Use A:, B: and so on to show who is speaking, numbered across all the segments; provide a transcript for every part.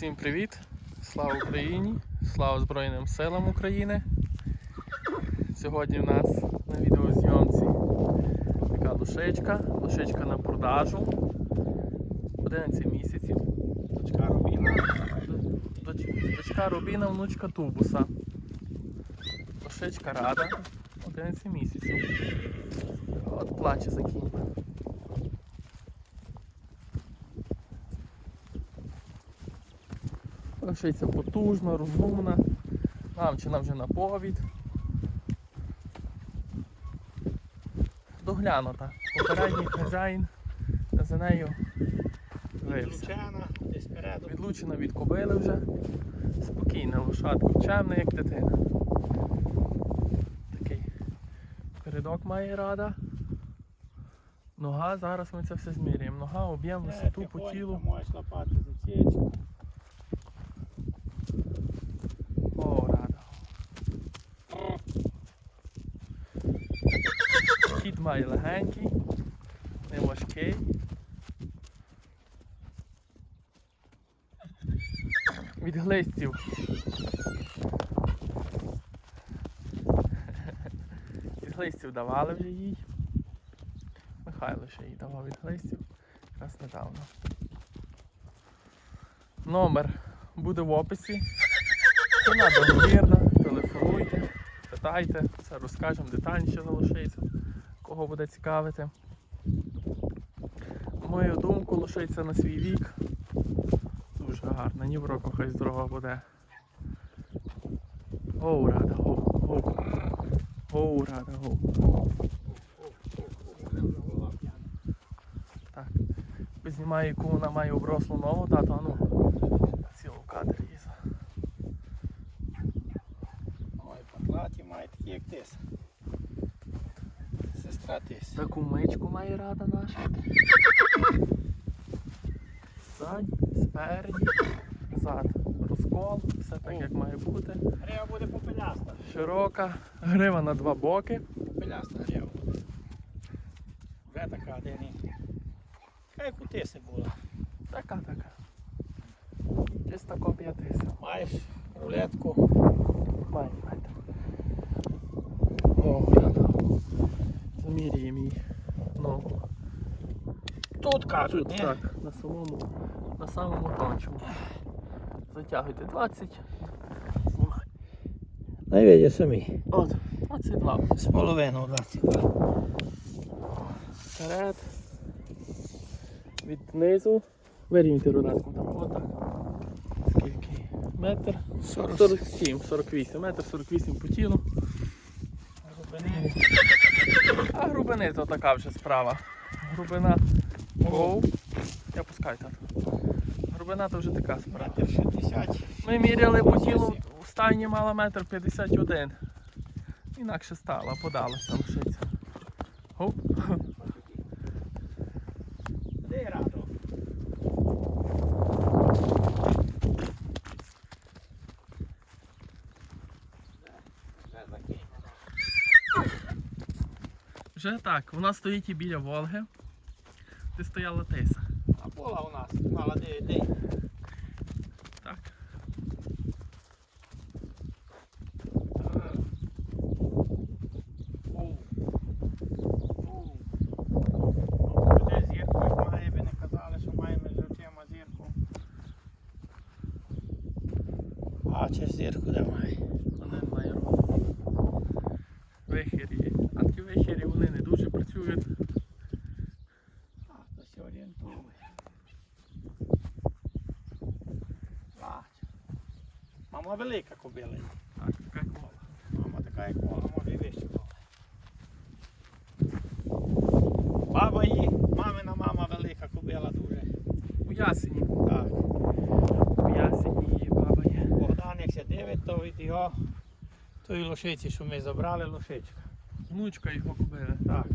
A: Всім привіт! Слава Україні! Слава Збройним силам України! Сьогодні в нас на відеозйомці така душечка, душечка на продажу. 11 місяців.
B: Дочка Рубіна.
A: Доч- Дочка Рубіна, внучка тубуса. Душечка рада. 11 місяців. От плаче за кіньми. Лишиться потужна, розумна. Навчена вже на повід. Доглянута. Попередній хазяїн за нею вився.
B: Відлучена,
A: від кобили вже. Спокійна лошадка, чемна, як дитина. Такий передок має рада. Нога, зараз ми це все зміряємо. Нога, об'єм, висоту по тілу.
B: Можеш лопати за цією.
A: О, рада. Має легенький, не важкий. Від глистів. Від глистів давали вже їй. Михайло ще їй давав від глистів. Якраз недавно. Номер буде в описі. Ціна договірна, телефонуйте, питайте, все розкажемо детальніше залишиться, кого буде цікавити. Мою думку, лишиться на свій вік. Дуже гарна, ні в року хай здорова буде. Оу, рада, гоу, гоу. Оу, рада, гоу. Так. Знімаю, яку вона має оброслу ногу, тато, ну. Цілу кадр є.
B: Ой, патлаті має такі, як тис. Сестра.
A: Таку мичку має рада наша. Ззаді, спереді, зад. Розкол, все так як має бути.
B: Грива буде попеляста.
A: Широка, грива на два боки.
B: Попеляста грива буде. Вже така, де не. Хай як у тиси була.
A: Така така. Чиста копія тиса.
B: Маєш рулетку.
A: Має, має. О, рада. Заміряємо ногу.
B: Тут кажуть,
A: Тут
B: ні?
A: так, на самому, на самому тончому. Затягуйте 20. Знімай.
B: Найвідя самі.
A: От, 22.
B: З половиною 22.
A: Вперед. Від низу. Вирівняйте рудатком там. Отак. Скільки? Метр 47, 48. Метр 48 по тілу.
B: Глибини.
A: А грубини то така вже справа. Грубина. Оу. Я пускаю так. Грубина то вже така справа. Ми міряли по тілу, в стайні мала метр 51. Інакше стала, подалася лишиться. Оп. Вже так, вона стоїть і біля Волги, де стояла тиса.
B: А була у нас, мала де, де.
A: Так.
B: А чи зірку де?
A: Вони має рогу. Вихірі. Ті вихірі вони не дуже працюють.
B: А, то се орієнтує. Бач. Мама велика кобила.
A: Так, така кола.
B: Мама така як кола, може і вище кола. Баба її, мамина мама велика кобила дуже.
A: У ясені.
B: Так.
A: У ясені її баба є.
B: Богдан, як дивить, то від його тої лошиці, що ми забрали, лошичка.
A: Внучка його купили.
B: Так.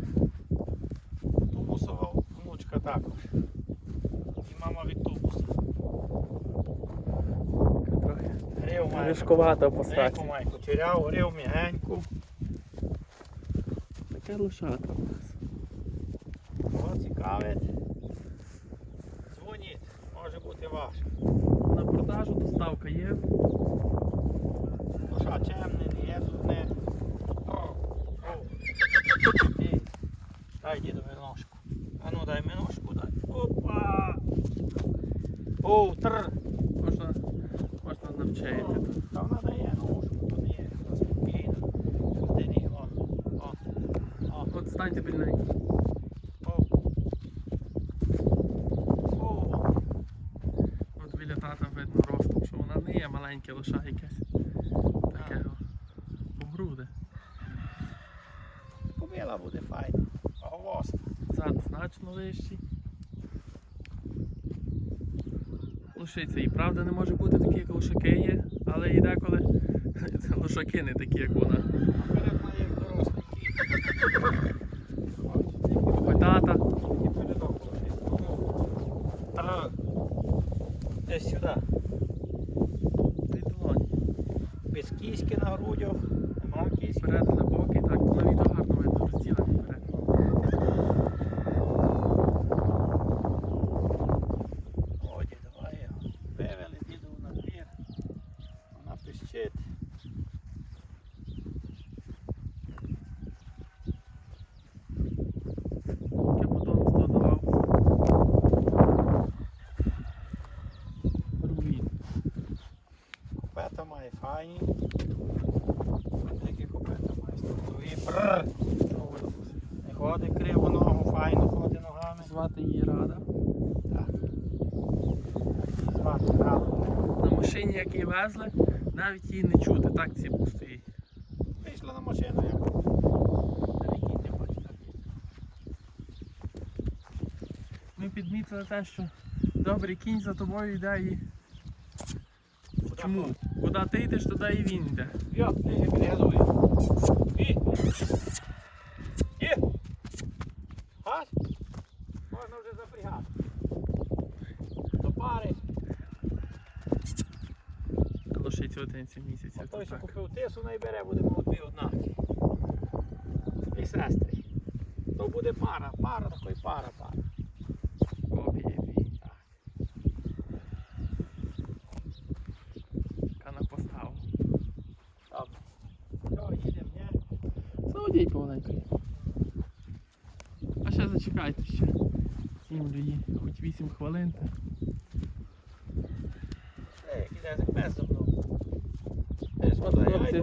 B: Тубусова внучка також. І мама від тубуса.
A: Трохи
B: Грив має.
A: рижковата по
B: Грив
A: статі.
B: має кучеряв, грив м'ягеньку.
A: Таке лошата у нас.
B: Кого цікавить. Дзвоніть, може бути ваш.
A: На продажу доставка є.
B: Душа чемний, не є тут не. О, о. Ей, Дай дідові ножку. А ну дай мені ножку дай. Опа! О, тр!
A: Можна, можна навчити.
B: Та вона дає ножку, то не є. Вона спокійно. Людині, о, о, о,
A: От станьте біля неї. От біля тата видно ростом, що вона не є маленьке лише якесь. Таке по груди.
B: кобила буде файна. Оголосна.
A: Зад значно вищий. Лошиця і правда не може бути такі, як лошаки є, але і деколи лошаки не такі, як вона. Ой, тата.
B: Десь сюди.
A: Долоні.
B: Без кіськи на грудях. Нема кіськи.
A: Вперед глибокий, так, на відео гарно видно, розділений вперед.
B: Оді, давай його. Вивели діду на двір. Вона пищить.
A: Яке потомство давав. Руїн.
B: Купета має файні. Має структурі. Бррр. Не ходить криво ногу, файно ходить ногами.
A: Звати її Рада.
B: Так. Звати рано.
A: На машині, як її везли, навіть її не чути, так ціпку стоїть.
B: Вийшла на машину, як не хоче так.
A: Ми підмітили те, що добрий кінь за тобою йде і. Чому? Куди ти йдеш, туди і він йде.
B: Йо, ти підгазує. І. І. Газ. Можна вже запрягати. До пари.
A: Лошиці 11 місяців.
B: А той,
A: то
B: що купив тису, найбере, будемо дві однакі. І сестри. То буде пара, пара, такої пара, пара.
A: Ходіть повненько. А ще зачекайте ще. 7 людей, хоч 8 хвилин. Ей,
B: кидай за мною. Хлопці,